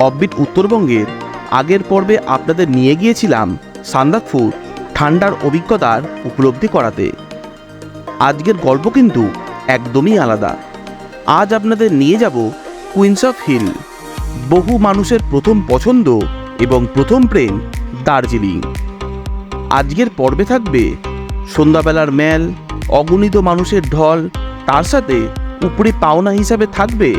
Offbeat উত্তরবঙ্গের আগের পর্বে আপনাদের নিয়ে গিয়েছিলাম সান্দাকফু ঠান্ডার অভিজ্ঞতার উপলব্ধি করাতে। আজকের গল্প কিন্তু একদমই আলাদা। আজ আপনাদের নিয়ে যাব কুইন্স অফ হিল, বহু মানুষের প্রথম পছন্দ এবং প্রথম প্রেম দার্জিলিং। আজকের পর্বে থাকবে সন্ধ্যাবেলার মেল অগণিত মানুষের ঢল, তার সাথে উপরে পাওনা হিসাবে থাকবে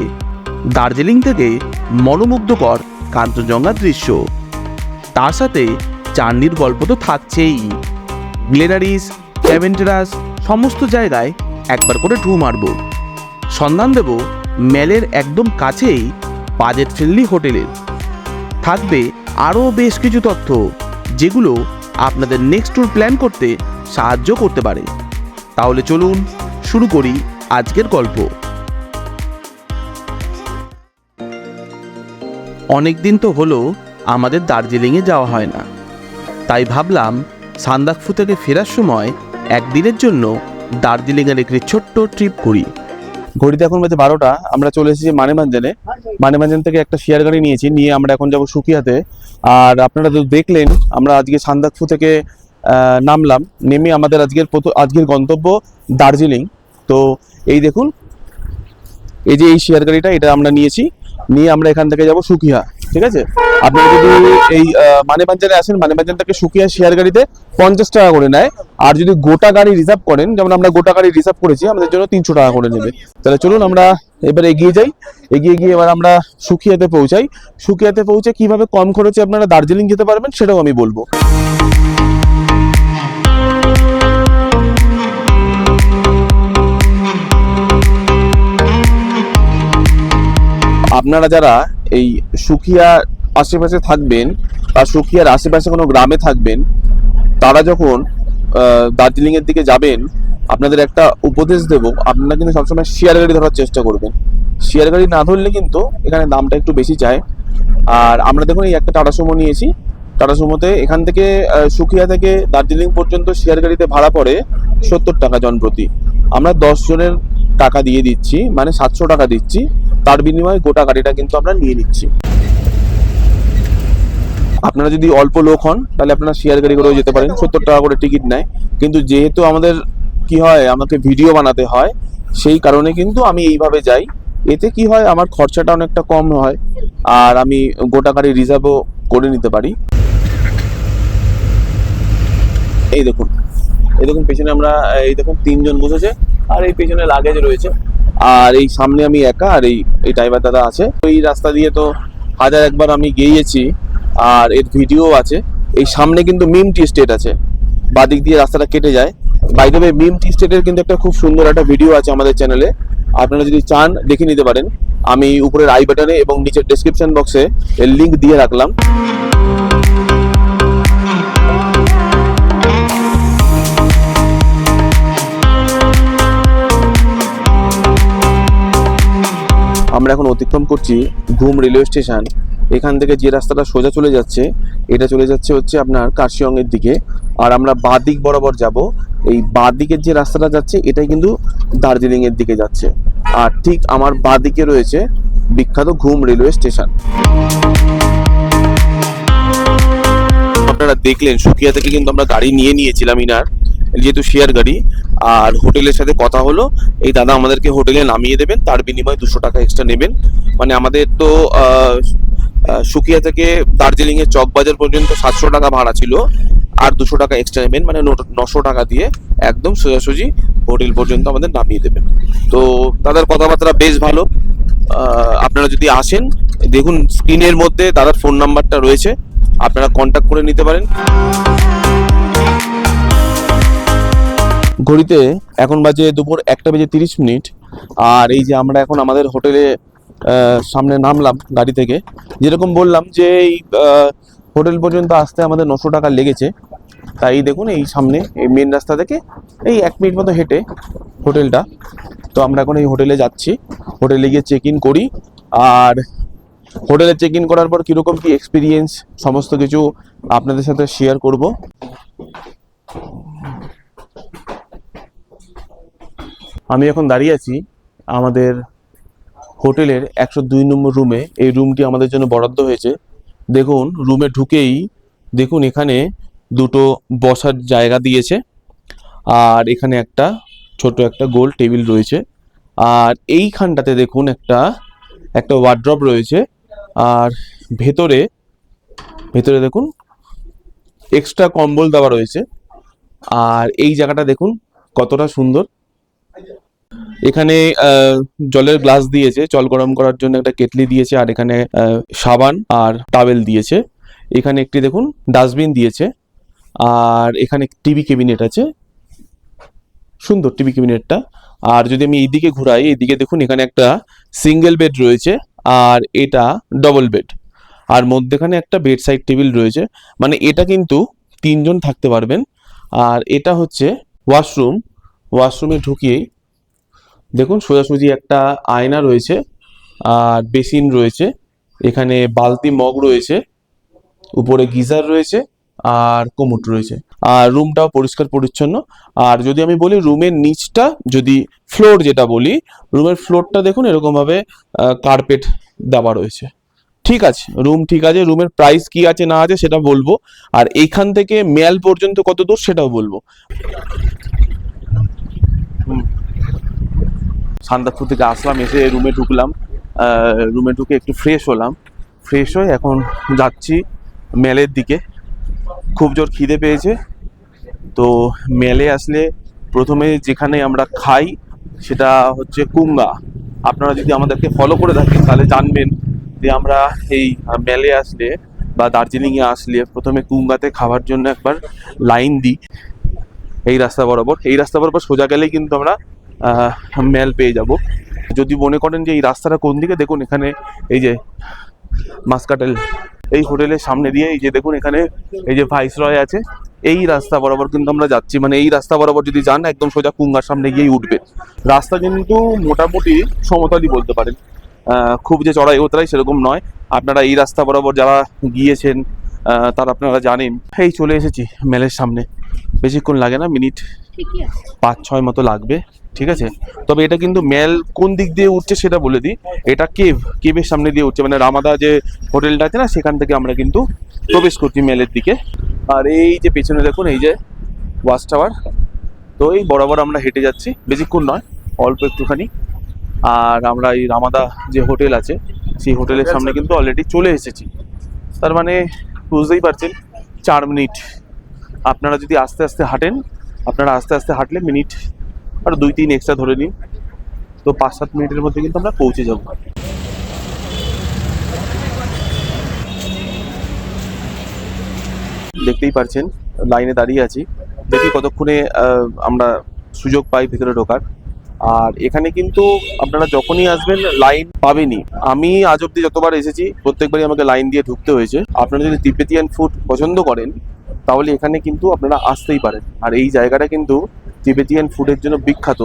দার্জিলিং থেকে মনোমুগ্ধকর কাঞ্চনজঙ্ঘার দৃশ্য। তার সাথে চান্ডির গল্প তো থাকছেই। গ্লেনারিস ক্যাভেন্টেরাস সমস্ত জায়গায় একবার করে ঢু মারব। সন্ধান দেব মেলের একদম কাছেই বাজেট ফ্রেন্ডলি হোটেলের। থাকবে আরও বেশ কিছু তথ্য, যেগুলো আপনাদের নেক্সট ট্যুর প্ল্যান করতে সাহায্য করতে পারে। তাহলে চলুন শুরু করি আজকের গল্প। অনেক দিন তো হলো আমাদের দার্জিলিংয়ে যাওয়া হয় না। তাই ভাবলাম সান্দাকফু থেকে ফেরার সময় একদিনের জন্য দার্জিলিংয়ের একটি ছোট্ট ট্রিপ করি। ঘড়িতে এখন বাজে বারোটা, আমরা চলে এসেছি মানেমাঞ্জানে। মানেমাঞ্জান থেকে একটা শেয়ার গাড়ি নিয়েছি, নিয়ে আমরা এখন যাব সুকিয়াতে। আর আপনারা তো দেখলেন, আমরা আজকে সান্দাকফু থেকে নামলাম, নেমে আমাদের আজকের আজকের গন্তব্য দার্জিলিং। তো এই দেখুন, এই যে এই শেয়ার গাড়িটা, এটা আমরা নিয়েছি। নিয়ে আমরা এখান থেকে যাব সুকিয়া, ঠিক আছে? আপনারা যদি এই মানেবাঞ্জানে আসেন মানেবাঞ্জান থেকে সুকিয়া শেয়ার গাড়িতে পঞ্চাশ টাকা করে নেয়। আর যদি গোটা গাড়ি রিজার্ভ করেন, যেমন আমরা গোটা গাড়ি রিজার্ভ করেছি, আমাদের জন্য তিনশো টাকা করে নেবে। তাহলে চলুন আমরা এবার এগিয়ে যাই। এগিয়ে গিয়ে এবার আমরা সুকিয়াতে পৌঁছাই। সুকিয়াতে পৌঁছে কীভাবে কম খরচে আপনারা দার্জিলিং যেতে পারবেন, সেটাও আমি বলব। আপনারা যারা এই সুখিয়া আশেপাশে থাকবেন বা সুখিয়ার আশেপাশে কোনো গ্রামে থাকবেন, তারা যখন দার্জিলিং এর দিকে যাবেন, আপনাদের একটা উপদেশ দেব। আপনারা কিন্তু সবসময় শেয়ার গাড়ি ধরার চেষ্টা করবেন। শেয়ার গাড়ি না ধরলে কিন্তু এখানে দামটা একটু বেশি চায় আর আমরা দেখুন এই একটা টাটা সুমো নিয়েছি। টাটা সুমোতে এখান থেকে সুখিয়া থেকে দার্জিলিং পর্যন্ত শেয়ার গাড়িতে ভাড়া পড়ে সত্তর টাকা জন প্রতি। আমরা দশ জনের টাকা দিয়ে দিচ্ছি মানে সাতশো টাকা দিচ্ছি। তার বিনিময়ে গোটা গাড়িটা কিন্তু আমরা নিয়ে নিচ্ছি। আপনারা যদি অল্প লোক হন, তাহলে আপনারা শেয়ার গাড়ি করেও যেতে পারেন। সত্তর টাকা করে টিকিট নেয়। কিন্তু যেহেতু আমাদের কি হয়, আমাকে ভিডিও বানাতে হয়, সেই কারণে কিন্তু আমি এইভাবে যাই। এতে কি হয়, আমার খরচাটা অনেকটা কম হয় আর আমি গোটা গাড়ি রিজার্ভও করে নিতে পারি। এই দেখুন এই দেখুন, পেছনে আমরা, এই দেখুন, তিনজন বসেছে আর এই পেছনে লাগেজ রয়েছে। আর এই সামনে আমি একা আর এই এই ড্রাইভার দাদা আছে। ওই রাস্তা দিয়ে তো হাজার একবার আমি গিয়েছি আর এর ভিডিও আছে। এই সামনে কিন্তু মিম টি স্টেট আছে। বাদিক দিয়ে রাস্তাটা কেটে যায়। বাইরে মিম টি স্টেটের কিন্তু একটা খুব সুন্দর একটা ভিডিও আছে আমাদের চ্যানেলে আপনারা যদি চান, দেখে নিতে পারেন। আমি উপরের আই বাটনে এবং নিচের ডেসক্রিপশন বক্সে এর লিংক দিয়ে রাখলাম। আমরা এখন অতিক্রম করছি ঘুম রেলওয়ে স্টেশন এখান থেকে যে রাস্তাটা সোজা চলে যাচ্ছে, এটা চলে যাচ্ছে হচ্ছে আপনার কার্শিয়ং এর দিকে। আর আমরা বাঁ দিক বরাবর যাব। এই বাঁ দিকের যে রাস্তাটা যাচ্ছে, এটাই কিন্তু দার্জিলিং এর দিকে যাচ্ছে। আর ঠিক আমার বাঁ দিকে রয়েছে বিখ্যাত ঘুম রেলওয়ে স্টেশন আপনারা দেখলেন, সুকিয়া থেকে কিন্তু আমরা গাড়ি নিয়ে নিয়েছিলাম ইনার। যেহেতু শেয়ার গাড়ি, আর হোটেলের সাথে কথা হলো, এই দাদা আমাদেরকে হোটেলে নামিয়ে দেবেন, তার বিনিময়ে দুশো টাকা এক্সট্রা নেবেন। মানে আমাদের তো সুকিয়া থেকে দার্জিলিং এর চকবাজার পর্যন্ত সাতশো টাকা ভাড়া ছিল, আর দুশো টাকা এক্সট্রা নেবেন মানে নশো টাকা দিয়ে একদম সোজাসুজি হোটেল পর্যন্ত আমাদের নামিয়ে দেবেন। তো দাদার কথাবার্তা বেশ ভালো। আপনারা যদি আসেন, দেখুন স্ক্রিনের মধ্যে দাদার ফোন নাম্বারটা রয়েছে, আপনারা কন্ট্যাক্ট করে নিতে পারেন। ঘড়িতে এখন বাজে দুপুর একটা বেজে তিরিশ মিনিট। আর এই যে আমরা এখন আমাদের হোটেলে সামনে নামলাম গাড়ি থেকে। যেরকম বললাম যে এই হোটেল পর্যন্ত আসতে আমাদের নশো টাকা লেগেছে। তাই দেখুন এই সামনে, এই মেন রাস্তা থেকে এই এক মিনিট মতো হেঁটে হোটেলটা। তো আমরা এখন এই হোটেলে যাচ্ছি। হোটেলে গিয়ে চেক ইন করি। আর হোটেলে চেক ইন করার পর কীরকম কী এক্সপিরিয়েন্স সমস্ত কিছু আপনাদের সাথে শেয়ার করব। আমি এখন দাঁড়িয়ে আছি আমাদের হোটেলের একশো দুই নম্বর রুমে। এই রুমটি আমাদের জন্য বরাদ্দ হয়েছে। দেখুন, রুমে ঢুকেই দেখুন এখানে দুটো বসার জায়গা দিয়েছে আর এখানে একটা ছোট একটা গোল টেবিল রয়েছে। আর এইখানটাতে দেখুন একটা একটা ওয়ার্ড্রপ রয়েছে। আর ভেতরে ভেতরে দেখুন এক্সট্রা কম্বল দেওয়া রয়েছে। আর এই জায়গাটা দেখুন কতটা সুন্দর। এখানে জলের গ্লাস দিয়েছে, জল গরম করার জন্য একটা কেটলি দিয়েছে, আর এখানে সাবান আর টাওয়েল দিয়েছে। এখানে একটি দেখুন, ডাস্টবিন দিয়েছে, আর এখানে টিভি ক্যাবিনেট আছে। সুন্দর টিভি ক্যাবিনেটটা। আর যদি আমি এইদিকে ঘুরাই, এইদিকে দেখুন, এখানে একটা সিঙ্গেল বেড রয়েছে, আর এটা ডবল বেড আর মধ্যেখানে একটা বেড সাইড টেবিল রয়েছে। মানে এটা কিন্তু তিনজন থাকতে পারবেন। আর এটা হচ্ছে ওয়াশরুম ওয়াশরুমে ঢুকিয়েই দেখুন, সোজাসুজি একটা আয়না রয়েছে আর বেসিন রয়েছে। এখানে বালতি মগ রয়েছে, উপরে গিজার রয়েছে আর কোমোট রয়েছে। আর রুমটাও পরিষ্কার পরিচ্ছন্ন। আর যদি আমি বলি রুমের নিচটা, যদি ফ্লোর যেটা বলি, রুমের ফ্লোরটা দেখুন, এরকমভাবে কার্পেট দেওয়া রয়েছে। ঠিক আছে, রুম ঠিক আছে, রুমের প্রাইস কি আছে না আছে সেটা বলব। আর এইখান থেকে মেল পর্যন্ত কত দূর সেটাও বলব। সান্দাকপুর থেকে আসলাম, এসে রুমে ঢুকলাম। রুমে ঢুকে একটু ফ্রেশ হলাম। ফ্রেশ হয়ে এখন যাচ্ছি মেলের দিকে। খুব জোর খিদে পেয়েছে। তো মেলে আসলে প্রথমে যেখানে আমরা খাই সেটা হচ্ছে কুঙ্গা আপনারা যদি আমাদেরকে ফলো করে থাকেন, তাহলে জানবেন যে আমরা এই মেলে আসলে বা দার্জিলিংয়ে আসলে প্রথমে কুঙ্গাতে খাওয়ার জন্য একবার লাইন দিই। এই রাস্তা বরাবর। এই রাস্তা বরাবর সোজা গেলেই কিন্তু আমরা মেল পেয়ে যাব। যদি মনে করেন যে এই রাস্তাটা কোন দিকে দেখুন এখানে এই যে মাসকাটেল এই হোটেলের সামনে দিয়ে এই যে দেখুন এখানে এই যে ভাইসরয় আছে এই রাস্তা বরাবর কিন্তু আমরা যাচ্ছি। মানে এই রাস্তা বরাবর যদি যান একদম সোজা কুঙ্গার সামনে গিয়েই উঠবে রাস্তা কিন্তু মোটামুটি সমতলই বলতে পারেন। খুব যে চড়াই উতরাই সেরকম নয়। আপনারা এই রাস্তা বরাবর যারা গিয়েছেন তারা আপনারা জানেন। এই চলে এসেছি মেলের সামনে। বেশিক্ষণ লাগে না মিনিট পাঁচ ছয় মতো লাগবে। ঠিক আছে? তবে এটা কিন্তু মেল কোন দিক দিয়ে উঠছে সেটা বলে দিই। এটা কেভ, কেভের সামনে দিয়ে উঠছে মানে রামাদা যে হোটেলটা আছে না, সেখান থেকে আমরা কিন্তু প্রবেশ করছি মেলের দিকে। আর এই যে পেছনে দেখুন, এই যে ওয়াচ টাওয়ার, তো এই বরাবর আমরা হেঁটে যাচ্ছি। বেশিক্ষণ নয়, অল্প একটুখানি। আর আমরা এই রামাদা যে হোটেল আছে, সেই হোটেলের সামনে কিন্তু অলরেডি চলে এসেছি। তার মানে বুঝতেই পারছেন, চার মিনিট। আপনারা যদি আস্তে আস্তে হাঁটেন, আপনারা আস্তে আস্তে হাঁটলে মিনিট আর দুই, তিন এক্সট্রা ধরে নিন। তো পাঁচ, সাত মিনিটের মধ্যে কিন্তু আমরা পৌঁছে যাব। দেখতেই পারছেন, লাইনে দাঁড়িয়ে আছি। দেখি কতক্ষণে আমরা সুযোগ পাই ভেতরে ঢোকার। আর এখানে কিন্তু আপনারা যখনই আসবেন, লাইন পাবেনই। আমি আজ অব্দি যতবার এসেছি, প্রত্যেকবারই আমাকে লাইন দিয়ে ঢুকতে হয়েছে। আপনারা যদি তিব্বেতিয়ান ফুড পছন্দ করেন, তাহলে এখানে কিন্তু আপনারা আসতেই পারেন। আর এই জায়গাটা কিন্তু তিবেতিয়ান ফুডের জন্য বিখ্যাত।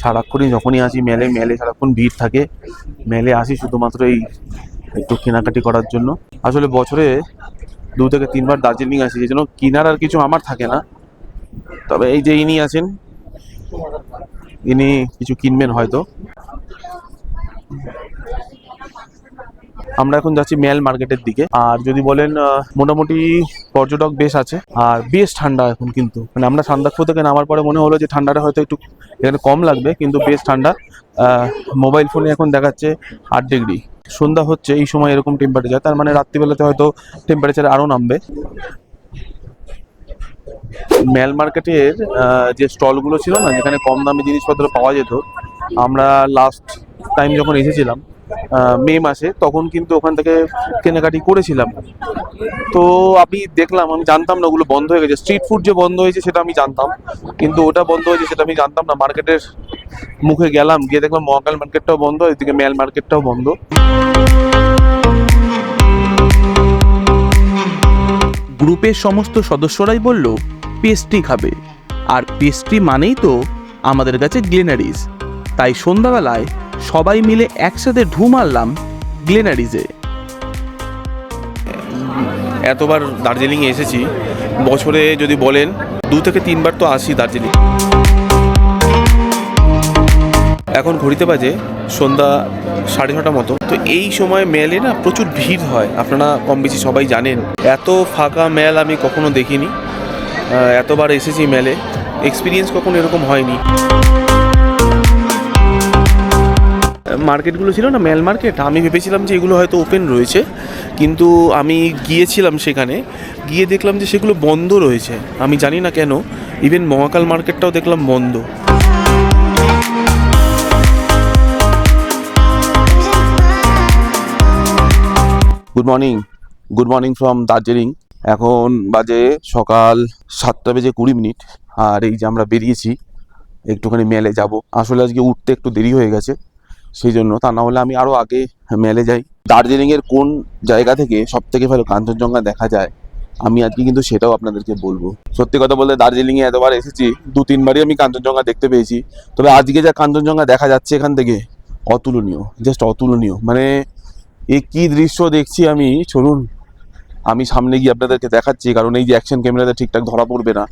সারাক্ষণই যখনই আসি মেলে মেলে সারাক্ষণ ভিড় থাকে। মেলে আসি শুধুমাত্র এই একটু কেনাকাটি করার জন্য। আসলে বছরে দু থেকে তিনবার দার্জিলিং আসি সেই জন্য কেনার আর কিছু আমার থাকে না। তবে এই যে ইনি আছেন, ইনি কিছু কিনবেন হয়তো। আমরা এখন যাচ্ছি মেল মার্কেটের দিকে। আর যদি বলেন মোটামুটি পর্যটক বেশ আছে, আর বেশ ঠান্ডা এখন কিন্তু। মানে আমরা সান্দাকফু থেকে নামার পরে মনে হলো যে ঠান্ডাটা হয়তো একটু এখানে কম লাগবে, কিন্তু বেশ ঠান্ডা। মোবাইল ফোনে এখন দেখাচ্ছে আট ডিগ্রি সন্ধ্যা হচ্ছে, এই সময় এরকম টেম্পারেচার তার মানে রাত্রিবেলাতে হয়তো টেম্পারেচার আরও নামবে। মেল মার্কেটের যে স্টলগুলো ছিল না, যেখানে কম দামে জিনিসপত্র পাওয়া যেত, আমরা লাস্ট টাইম যখন এসেছিলাম মে মাসে, তখন কিন্তু ওখান থেকে কেনাকাটি করেছিলাম। তো আমি দেখলাম, আমি জানতাম না ওগুলো বন্ধ হয়ে গেছে। স্ট্রিট ফুড যে বন্ধ হয়েছে সেটা আমি জানতাম। কিন্তু ওটা বন্ধ হয়েছে সেটা আমি জানতাম না। মার্কেটের মুখে গেলাম, গিয়ে দেখলাম মহাকাল মার্কেটটাও বন্ধ, এদিকে মেল মার্কেটটাও বন্ধ। গ্রুপের সমস্ত সদস্যরাই বলল পেস্ট্রি খাবে। আর পেস্ট্রি মানেই তো আমাদের কাছে গ্লেনারিজ তাই সন্ধ্যাবেলায় সবাই মিলে একসাথে ঢু মারলাম গ্লেনারিজে। এতবার দার্জিলিংয়ে এসেছি, বছরে যদি বলেন দু থেকে তিনবার তো আসি দার্জিলিং। এখন ঘড়িতে বাজে সন্ধ্যা সাড়ে ছটা মতো। তো এই সময় মেলে না প্রচুর ভিড় হয়, আপনারা কম বেশি সবাই জানেন। এত ফাঁকা মেল আমি কখনো দেখিনি। এতবার এসেছি মেলে। এক্সপিরিয়েন্স কখনো এরকম হয়নি। মার্কেটগুলো ছিল না মেল মার্কেট, আমি ভেবেছিলাম যে এগুলো হয়তো ওপেন রয়েছে, কিন্তু আমি গিয়েছিলাম সেখানে, গিয়ে দেখলাম যে সেগুলো বন্ধ রয়েছে। আমি জানি না কেন ইভেন মহাকাল মার্কেটটাও দেখলাম বন্ধ। Good morning good morning from Darjeeling এখন বাজে সকাল সাতটা বেজে কুড়ি মিনিট, আর এই যে আমরা বেরিয়েছি, একটুখানি মেলে যাব। আসলে আজকে উঠতে একটু দেরি হয়ে গেছে। সেই জন্য তা না হলে আমি আরও আগে মেলে যাই। দার্জিলিংয়ের কোন জায়গা থেকে সব থেকে ভালো কাঞ্চনজঙ্ঘা দেখা যায়? আমি আজকে কিন্তু সেটাও আপনাদেরকে বলব। সত্যি কথা বলতে দার্জিলিংয়ে এতবার এসেছি, দু, তিনবারই আমি কাঞ্চনজঙ্ঘা দেখতে পেয়েছি। তবে আজকে যা কাঞ্চনজঙ্ঘা দেখা যাচ্ছে এখান থেকে, অতুলনীয় জাস্ট অতুলনীয়। মানে এ কি দৃশ্য দেখছি আমি, চলুন, আমি সামনে গিয়ে আপনাদেরকে দেখাচ্ছি, কারণ এই যে অ্যাকশন ক্যামেরাতে ঠিকঠাক ধরা পড়বে না।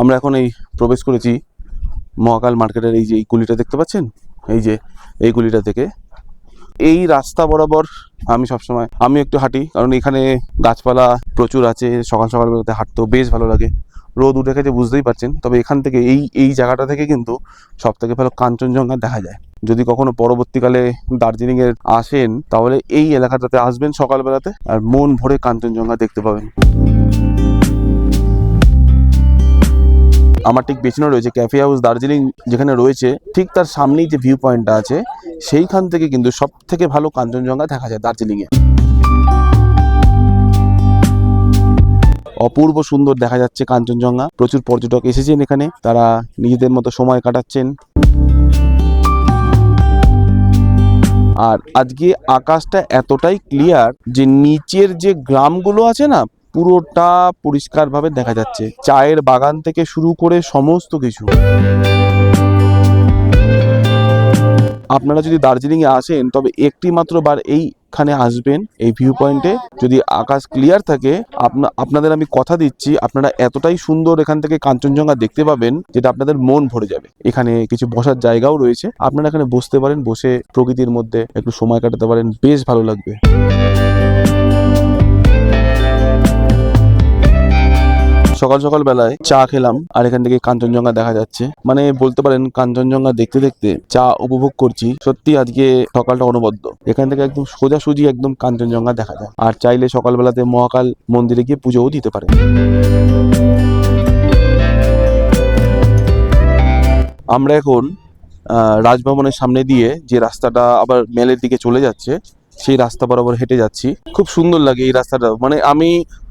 আমরা এখন এই প্রবেশ করেছি মহাকাল মার্কেটের এই যে এই গুলিটা দেখতে পাচ্ছেন? এই যে এই গুলিটা থেকে। এই রাস্তা বরাবর আমি সবসময় আমি একটু হাঁটি, কারণ এখানে গাছপালা প্রচুর আছে, সকাল সকাল বেরোতে হাঁটতেও বেশ ভালো লাগে। রোদ উঠে গেছে, বুঝতেই পারছেন। তবে এখান থেকে এই এই জায়গাটা থেকে কিন্তু সব থেকে ভালো কাঞ্চনজঙ্ঘা দেখা যায়। যদি কখনো পরবর্তীকালে দার্জিলিংয়ে আসেন, তাহলে এই এলাকাটাতে আসবেন সকালবেলাতে, আর মন ভরে কাঞ্চনজঙ্ঘা দেখতে পাবেন। আমার ঠিক পেছনে রয়েছে ক্যাফে হাউস দার্জিলিং যেখানে রয়েছে, ঠিক তার সামনেই যে ভিউ পয়েন্টটা আছে, সেইখান থেকে কিন্তু সব থেকে ভালো কাঞ্চনজঙ্ঘা দেখা যায় দার্জিলিংয়ে। অপূর্ব সুন্দর দেখা যাচ্ছে কাঞ্চনজঙ্ঘা, প্রচুর পর্যটক এসেছেন এখানে, তারা নিজেদের মতো সময় কাটাচ্ছেন। আর আজকে আকাশটা এতটাই ক্লিয়ার যে নিচের যে গ্রামগুলো আছে না পুরোটা পরিষ্কারভাবে দেখা যাচ্ছে। চায়ের বাগান থেকে শুরু করে সমস্ত কিছু। আপনারা যদি দার্জিলিংয়ে আসেন, তবে একটি মাত্র বার এইখানে আসবেন, এই ভিউ পয়েন্টে যদি আকাশ ক্লিয়ার থাকে, আপনা, আপনাদের আমি কথা দিচ্ছি, আপনারা এতটাই সুন্দর এখান থেকে কাঞ্চনজঙ্ঘা দেখতে পাবেন, যেটা আপনাদের মন ভরে যাবে। এখানে কিছু বসার জায়গাও রয়েছে। আপনারা এখানে বসতে পারেন, বসে প্রকৃতির মধ্যে একটু সময় কাটাতে পারেন, বেশ ভালো লাগবে। সকাল সকাল বেলায় চা খেলাম, আর এখান থেকে কাঞ্চনজঙ্ঘা দেখা যাচ্ছে। মানে বলতে পারেন কাঞ্চনজঙ্ঘা দেখতে দেখতে চা উপভোগ করছি। সত্যি আজকে সকালটা অনবদ্য। এখান থেকে একদম সোজাসুজি একদম কাঞ্চনজঙ্ঘা দেখা যায়। আর চাইলে সকালবেলাতে মহাকাল মন্দিরে গিয়ে পুজোও দিতে পারেন। আমরা এখন রাজভবনের সামনে দিয়ে যে রাস্তাটা আবার মেলের দিকে চলে যাচ্ছে, সেই রাস্তা বরাবর হেঁটে যাচ্ছি। খুব সুন্দর লাগে এই রাস্তাটা। মানে আমি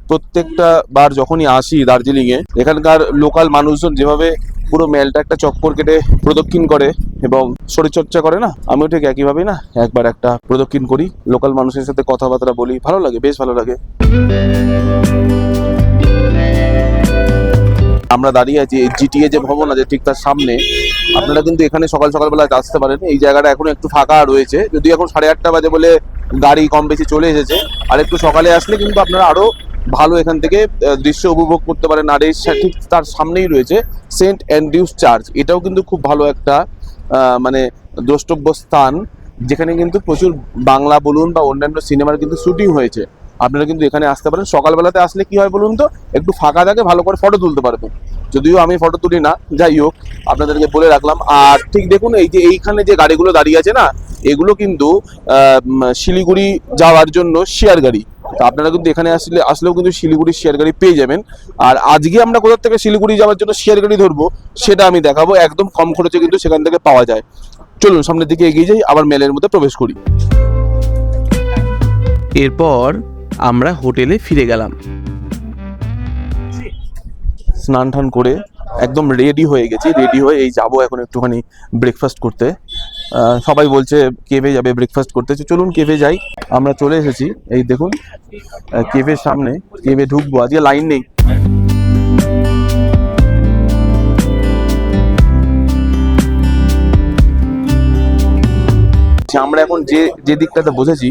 প্রত্যেকটা বার যখনই আসি দার্জিলিংয়ে, এখানকার লোকাল মানুষজন যেভাবে পুরো মেলটা একটা চক্কর কেটে প্রদক্ষিণ করে এবং শরীরচর্চা করে না, আমিও ঠিক একইভাবেই না, একবার একটা প্রদক্ষিণ করি, লোকাল মানুষের সাথে কথাবার্তা বলি, ভালো লাগে, বেশ ভালো লাগে। আমরা দাঁড়িয়ে আছি জিটিএ যে ভবন আছে ঠিক তার সামনে, আপনারা কিন্তু এখানে সকাল সকালবেলা আসতে পারেন, এই জায়গাটা এখন একটু ফাঁকা রয়েছে যদি এখন সাড়ে আটটা বাজে বলে গাড়ি কম বেশি চলে এসেছে, আর একটু সকালে আসলে কিন্তু আপনারা আরও ভালো এখান থেকে দৃশ্য উপভোগ করতে পারেন আর সা- ঠিক তার সামনেই রয়েছে সেন্ট অ্যান্ড্রিউস চার্চ এটাও কিন্তু খুব ভালো একটা মানে দ্রষ্টব্য স্থান, যেখানে কিন্তু প্রচুর বাংলা বলুন বা অন্যান্য সিনেমার কিন্তু শুটিং হয়েছে। আপনারা কিন্তু এখানে আসতে পারেন। সকালবেলাতে আসলে কি হয় বলুন তো, একটু ফাঁকা থাকে, ভালো করে ফটো তুলতে পারবেন। যদিও আমি ফটো তুলি না, যাই হোক, আপনাদেরকে বলে রাখলাম। আর ঠিক দেখুন, এই যে এইখানে যে গাড়িগুলো দাঁড়িয়ে আছে না, এগুলো কিন্তু শিলিগুড়ি যাওয়ার জন্য শেয়ার গাড়ি। তো আপনারা কিন্তু এখানে আসলে আসলেও কিন্তু শিলিগুড়ি শেয়ার গাড়ি পেয়ে যাবেন। আর আজকে আমরা কোথা থেকে শিলিগুড়ি যাওয়ার জন্য শেয়ার গাড়ি ধরবো সেটা আমি দেখাবো। একদম কম খরচে কিন্তু সেখান থেকে পাওয়া যায়। চলুন সামনের দিকে এগিয়ে যাই আবার মেলের মধ্যে প্রবেশ করি। এরপর আমরা হোটেলে ফিরে গেলাম। স্নান টান করে একদম রেডি হয়ে গেছি। রেডি হয়ে এই যাব এখন একটুখানি ব্রেকফাস্ট করতে। সবাই বলছে কেভে যাবে ব্রেকফাস্ট করতে। চলুন কেভে যাই। আমরা চলে এসেছি। এই দেখুন কেভের সামনে, কেভে ঢুকবো। আজকে লাইন নেই। আমরা এখন যে যে দিকটাতে বসেছি,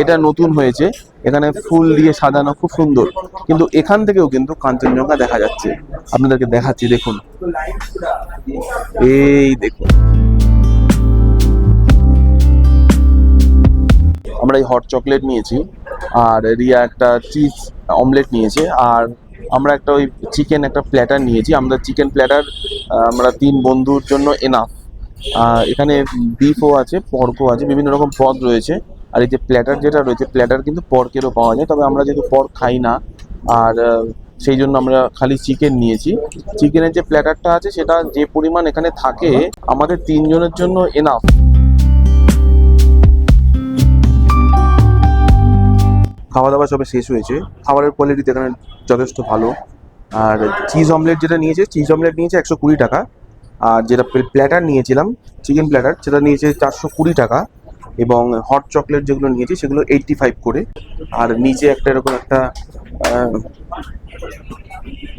এটা নতুন হয়েছে। এখানে ফুল দিয়ে সাজানো খুব সুন্দর। কিন্তু এখান থেকেও কিন্তু কাঞ্চনজঙ্ঘা দেখা যাচ্ছে। আপনাদেরকে দেখাচ্ছি, দেখুন। এই দেখুন। আমরা এই হট চকলেট নিয়েছি, আর রিয়া একটা চিজ অমলেট নিয়েছে, আর আমরা একটা ওই চিকেন একটা প্ল্যাটার নিয়েছি, আমরা চিকেন প্ল্যাটার আমরা তিন বন্ধুর জন্য এনাফ এখানে বিফও আছে পর্কও আছে, বিভিন্ন রকম পদ রয়েছে, আর এই যে প্ল্যাটার যেটা রয়েছে প্ল্যাটার কিন্তু পর্কেরও পাওয়া যায়, তবে আমরা যেহেতু পর্ক খাই না, আর সেই জন্য আমরা খালি চিকেন নিয়েছি। চিকেনের যে প্ল্যাটারটা আছে, সেটা যে পরিমাণ এখানে থাকে, আমাদের তিনজনের জন্য এনাফ খাওয়া দাওয়া সবে শেষ হয়েছে। খাবারের কোয়ালিটি এখানে যথেষ্ট ভালো। আর চিজ অমলেট যেটা নিয়েছে চিজ অমলেট নিয়েছে একশো কুড়ি টাকা। আর যেটা প্ল্যাটার নিয়েছিলাম চিকেন প্ল্যাটার সেটা নিয়েছে চারশো কুড়ি টাকা। এবং হট চকলেট যেগুলো নিয়েছি, সেগুলো এইটটি ফাইভ করে। আর নিচে একটা এরকম একটা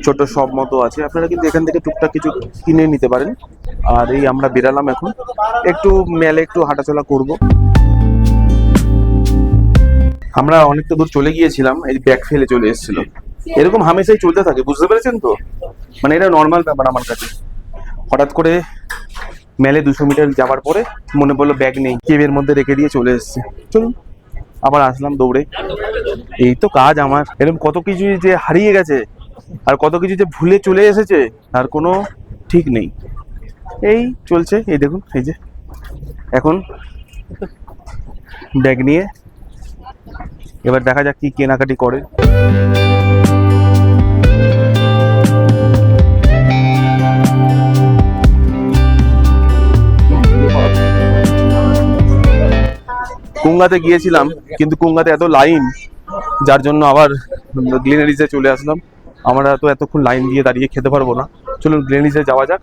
ছোট শপ মতো আছে। আপনারা কিন্তু এখান থেকে টুকটাক কিছু কিনে নিতে পারেন। আর এই আমরা বেরালাম এখন। একটু মেলে একটু হাঁটাচলা করব। আমরা অনেকটা দূর চলে গিয়েছিলাম, এই ব্যাগ ফেলে চলে এসেছিল। এরকম হামেশাই চলতে থাকে, বুঝতে পেরেছেন তো? মানে এটা নর্মাল ব্যাপার আমার কাছে। হঠাৎ করে মেলে দুশো মিটার যাওয়ার পরে মনে পড়ল ব্যাগ নেই কেবের মধ্যে রেখে দিয়ে চলে এসছে। চলুন, আবার আসলাম দৌড়ে। এই তো কাজ আমার। এরকম কত কিছু যে হারিয়ে গেছে, আর কত কিছু যে ভুলে চলে এসেছে, তার কোনো ঠিক নেই। এই চলছে, এই দেখুন, এই যে। এখন ব্যাগ নিয়ে এবার দেখা যাক কি কেনাকাটি করে। কুঙ্গাতে গিয়েছিলাম, কিন্তু কুঙ্গাতে এত লাইন, যার জন্য আবার গ্লেনারিজে চলে আসলাম। আমরা তো এতক্ষণ লাইন দিয়ে দাঁড়িয়ে খেতে পারব না। চলুন গ্লেনারিজে যাওয়া যাক।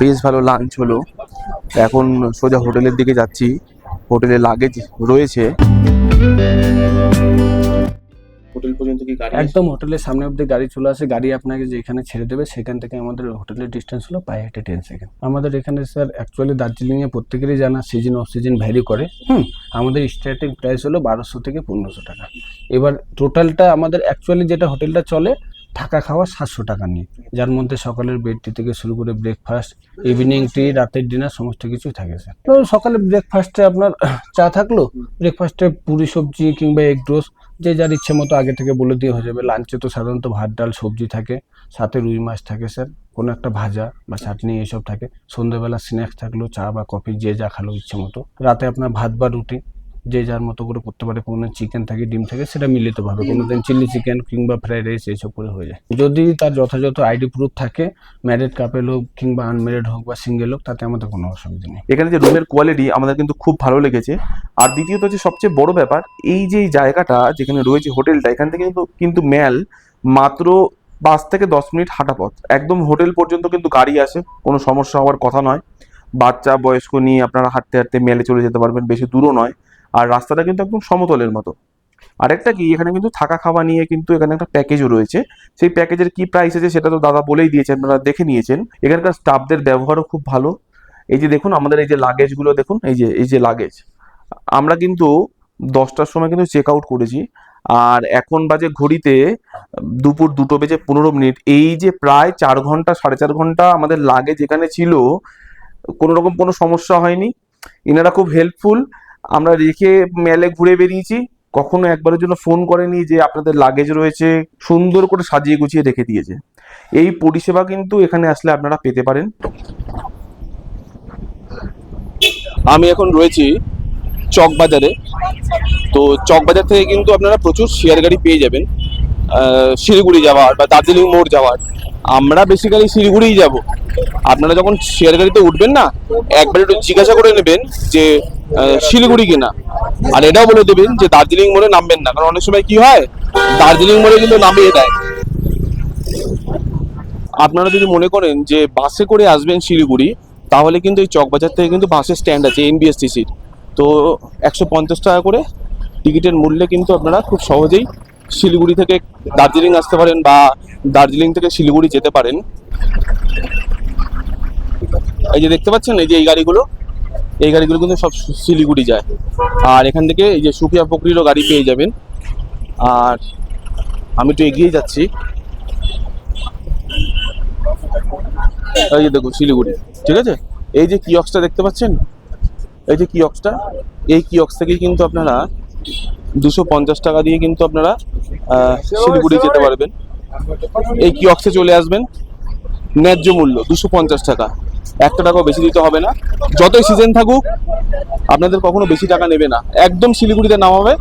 বেশ ভালো লাঞ্চ হলো। এখন সোজা হোটেলের দিকে যাচ্ছি। হোটেলে লাগেজ রয়েছে। হোটেল পর্যন্ত কি গাড়ি একদম হোটেলের সামনে অব্দি গাড়ি চলে আসে। গাড়ি আপনাকে যেখানে ছেড়ে দেবে সেখান থেকে আমাদের হোটেলের ডিস্টেন্স হলো পায়ে হেঁটে টেন সেকেন্ড আমাদের এখানে স্যার অ্যাকচুয়ালি দার্জিলিংয়ে প্রত্যেকেরই জানা সিজন অফ সিজন ভ্যারি করে। হুম আমাদের স্টার্টিং প্রাইস হলো বারোশো থেকে পনেরোশো টাকা। এবার টোটালটা আমাদের অ্যাকচুয়ালি যেটা হোটেলটা চলে থাকা খাওয়া সাতশো টাকা নিয়ে। যার মধ্যে সকালের বেডটি থেকে শুরু করে ব্রেকফাস্ট ইভিনিং টি রাতের ডিনার সমস্ত কিছুই থাকে স্যার তো সকালে ব্রেকফাস্টে আপনার চা থাকল ব্রেকফাস্টে পুরি সবজি কিংবা এগ রোস্ট যে যার ইচ্ছে মতো আগে থেকে বলে দিয়ে হয়ে যাবে। লাঞ্চে তো সাধারণত ভাত, ডাল, সবজি থাকে, সাথে রুই মাছ থাকে স্যার কোনো একটা ভাজা বা চাটনি এসব থাকে। সন্ধ্যেবেলা স্ন্যাক্স থাকল, চা বা কফি যে যা খালো ইচ্ছে মতো। রাতে আপনার ভাত বা রুটি যে যার মতো করে করতে পারে কোনো চিকেন থাকে, ডিম থাকে, সেটা মিলিতভাবে কোনো দিন চিলি চিকেন কিংবা ফ্রাইড রাইস এইসব করে হয়ে যায়। যদি তার যথাযথ আইডি প্রুফ থাকে ম্যারিড কাপেল হোক কিংবা আনম্যারিড হোক বা সিঙ্গেল হোক, তাতে আমাদের কোনো অসুবিধা নেই। এখানে যে রুমের কোয়ালিটি আমাদের কিন্তু খুব ভালো লেগেছে। আর দ্বিতীয়ত হচ্ছে সবচেয়ে বড় ব্যাপার, এই যে জায়গাটা যেখানে রয়েছে হোটেলটা, এখান থেকে কিন্তু কিন্তু ম্যাল মাত্র পাঁচ থেকে দশ মিনিট হাঁটা পথ। একদম হোটেল পর্যন্ত কিন্তু গাড়ি আসে, কোনো সমস্যা হওয়ার কথা নয়। বাচ্চা, বয়স্ক নিয়ে আপনারা হাঁটতে হাঁটতে মেলে চলে যেতে পারবেন, বেশি দূরও নয়। আর রাস্তাটা কিন্তু একদম সমতলের মতো। আরেকটা কি, এখানে কিন্তু থাকা খাওয়া নিয়ে কিন্তু এখানে একটা প্যাকেজও রয়েছে। সেই প্যাকেজের কি প্রাইস আছে সেটা তো দাদা বলেই দিয়েছেন আপনারা দেখে নিয়েছেন। এখানকার স্টাফদের ব্যবহারও খুব ভালো। এই যে দেখুন, আমাদের এই যে লাগেজগুলো দেখুন, এই যে এই যে লাগেজ আমরা কিন্তু দশটার সময় কিন্তু চেক আউট করেছি। আর এখন বাজে ঘড়িতে দুপুর দুটো বেজে পনেরো মিনিট। এই যে প্রায় চার ঘণ্টা, সাড়ে চার ঘণ্টা আমাদের লাগেজ এখানে ছিল, কোনো রকম কোনো সমস্যা হয়নি। এনারা খুব হেল্পফুল আমরা রেখে মেলে ঘুরে বেরিয়েছি। কখনো একবারের জন্য ফোন করেনি যে আপনাদের লাগেজ রয়েছে, সুন্দর করে সাজিয়ে গুছিয়ে রেখে দিয়েছে। এই পরিষেবা কিন্তু এখানে আসলে আপনারা পেতে পারেন। আমি এখন রয়েছি চকবাজারে। তো চকবাজার থেকে কিন্তু আপনারা প্রচুর শেয়ার গাড়ি পেয়ে যাবেন। শিলিগুড়ি যাওয়ার বা দার্জিলিং মোড় যাওয়ার। আমরা বেসিক্যালি শিলিগুড়িই যাব। আপনারা যখন শেয়ার গাড়িতে উঠবেন না, একবার একটু জিজ্ঞাসা করে নেবেন যে শিলিগুড়ি কিনা। আর এটাও বলে দেবেন যে, দার্জিলিং মোড়ে নামবেন না। কারণ অনেক সময় কি হয়, দার্জিলিং মোড়ে কিন্তু নামিয়ে দেয়। আপনারা যদি মনে করেন যে, বাসে করে আসবেন শিলিগুড়ি, তাহলে কিন্তু এই চকবাজার থেকে কিন্তু বাসের স্ট্যান্ড আছে এনবিএসটিসির তো একশো পঞ্চাশ টাকা করে টিকিটের মূল্যে কিন্তু আপনারা খুব সহজেই শিলিগুড়ি থেকে দার্জিলিং আসতে পারেন বা দার্জিলিং থেকে শিলিগুড়ি যেতে পারেন। এই যে দেখতে পাচ্ছেন, এই যে এই গাড়িগুলো এই গাড়িগুলো কিন্তু সব শিলিগুড়ি যায়। আর এখান থেকে এই যে সুকিয়া পকরিরও গাড়ি পেয়ে যাবেন। আর আমি একটু এগিয়ে যাচ্ছি। এই যে দেখুন, শিলিগুড়ি, ঠিক আছে? এই যে কিয়ক্সটা দেখতে পাচ্ছেন? এই যে কিয়ক্সটা এই কিয়ক্স থেকেই কিন্তু আপনারা দুশো পঞ্চাশ টাকা দিয়ে কিন্তু আপনারা শিলিগুড়ি যেতে পারবেন। এই কিয়ক্সে চলে আসবেন। ন্যায্য মূল্য, দুশো পঞ্চাশ টাকা। একটা টাকাও বেশি দিতে হবে না। যতই সিজন থাকুক, আপনাদের কখনো বেশি টাকা নেবে না। একদম শিলিগুড়িতে নামাবে।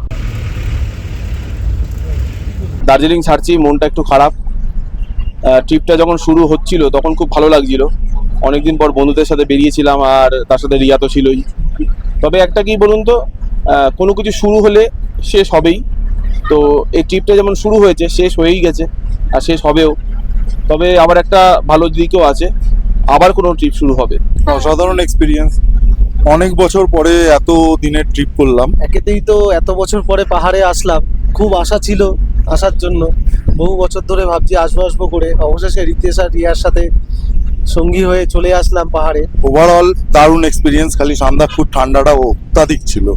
দার্জিলিং ছাড়ছি, মনটা একটু খারাপ। ট্রিপটা যখন শুরু হচ্ছিল, তখন খুব ভালো লাগছিল। অনেকদিন পর বন্ধুদের সাথে বেরিয়েছিলাম আর তার সাথে রিয়া তো ছিলই। তবে একটা কি বলুন তো কোনো কিছু শুরু হলে শেষ হবেই। তো এই ট্রিপটা যেমন শুরু হয়েছে শেষ হয়েই গেছে আর শেষ হবেও। তবে আবার একটা ভালো দিকও আছে আবার কোনো ট্রিপ শুরু হবে। অসাধারণ এক্সপিরিয়েন্স অনেক বছর পরে এত দিনের ট্রিপ করলাম। একেতেই তো এত বছর পরে পাহাড়ে আসলাম। খুব আশা ছিল আসার জন্য। বহু বছর ধরে ভাবছি আসব আসব করে। অবশেষে রিতেশ আর রিয়ার সাথে সঙ্গী হয়ে চলে আসলাম পাহাড়ে। ওভারঅল দারুণ এক্সপিরিয়েন্স খালি সান্দাকফুর ঠান্ডাটা অত্যাধিক ছিল।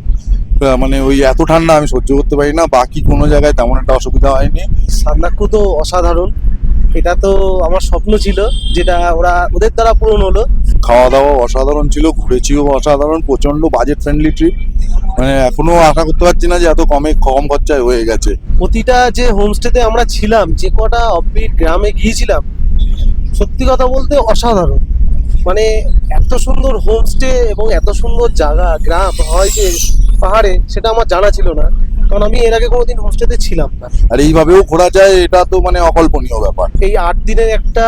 মানে ওই এত ঠান্ডা আমি সহ্য করতে পারি না। বাকি কোনো জায়গায় তেমন একটা অসুবিধা হয়নি। সান্দাকু তো অসাধারণ। এটা তো আমার স্বপ্ন ছিল যেটা ওরা ওদের দ্বারা পূরণ হলো। খাওয়া দাওয়া অসাধারণ ছিল ঘুরেছিও অসাধারণ প্রচণ্ড বাজেট ফ্রেন্ডলি ট্রিপ মানে এখনও আশা করতে পারছি না যে এত কমে কম খরচায় হয়ে গেছে। প্রতিটা যে হোমস্টেতে আমরা ছিলাম যে কটা অফবিট গ্রামে গিয়েছিলাম সত্যি কথা বলতে অসাধারণ। মানে এত সুন্দর হোমস্টে এবং এত সুন্দর জায়গা গ্রাম হয় যে পাহাড়ে সেটা আমার জানা ছিল না। কারণ আমি এর আগে কোনোদিন হোমস্টেতে ছিলাম না। আর এইভাবেও ঘোরা যায় এটা তো মানে অকল্পনীয় ব্যাপার। এই আট দিনের একটা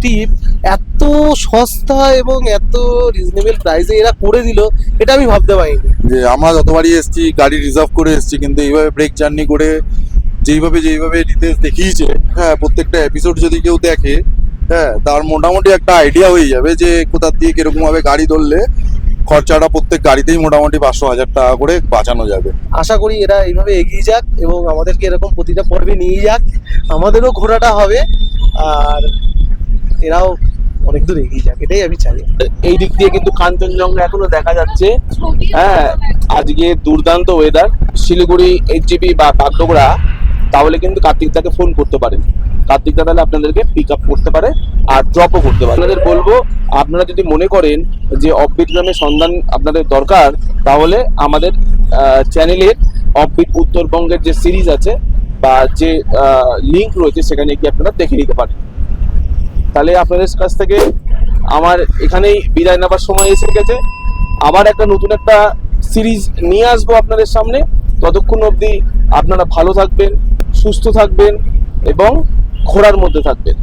ট্রিপ এত সস্তা এবং এত রিজনেবল প্রাইসে এরা করে দিল এটা আমি ভাবতে পারিনি। যে আমরা যতবারই এসেছি গাড়ি রিজার্ভ করে এসেছি কিন্তু এইভাবে ব্রেক জার্নি করে যেইভাবে যেইভাবে রিতেশ দেখিয়েছে হ্যাঁ প্রত্যেকটা এপিসোড যদি কেউ দেখে হ্যাঁ তার মোটামুটি একটা আইডিয়া হয়ে যাবে যে কোথার দিয়ে কীরকম ভাবে গাড়ি ধরলে খরচাটা প্রত্যেক গাড়িতেই মোটামুটি পাঁচশো হাজার টাকা করে বাঁচানো যাবে। আশা করি এরা এইভাবে এগিয়ে যাক এবং আমাদেরকে এরকম প্রতিটা পর্বে নিয়ে যাক। আমাদেরও ঘোরাটা হবে আর এরাও অনেক দূর এগিয়ে যাক এটাই আমি চাই। এই দিক দিয়ে কিন্তু কাঞ্চনজঙ্ঘা এখনও দেখা যাচ্ছে। হ্যাঁ আজকে দুর্দান্ত ওয়েদার শিলিগুড়ি এইচজিবি বা কাকডোগরা তাহলে কিন্তু কার্তিক দাকে ফোন করতে পারেন। কার্তিক দা তাহলে আপনাদেরকে পিক আপ করতে পারে আর ড্রপও করতে পারে। আপনাদের বলব, আপনারা যদি মনে করেন যে অফবিট গ্রামের সন্ধান আপনাদের দরকার, তাহলে আমাদের চ্যানেলের অফবিট উত্তরবঙ্গের যে সিরিজ আছে বা যে লিঙ্ক রয়েছে, সেখানে গিয়ে আপনারা দেখে নিতে পারেন। তাহলে আপনাদের কাছ থেকে আমার এখানেই বিদায় নেবার সময় এসে গেছে। আবার একটা নতুন একটা সিরিজ নিয়ে আসব আপনাদের সামনে। ততক্ষণ অবধি আপনারা ভালো থাকবেন সুস্থ থাকবেন এবং ঘোরার মধ্যে থাকবেন।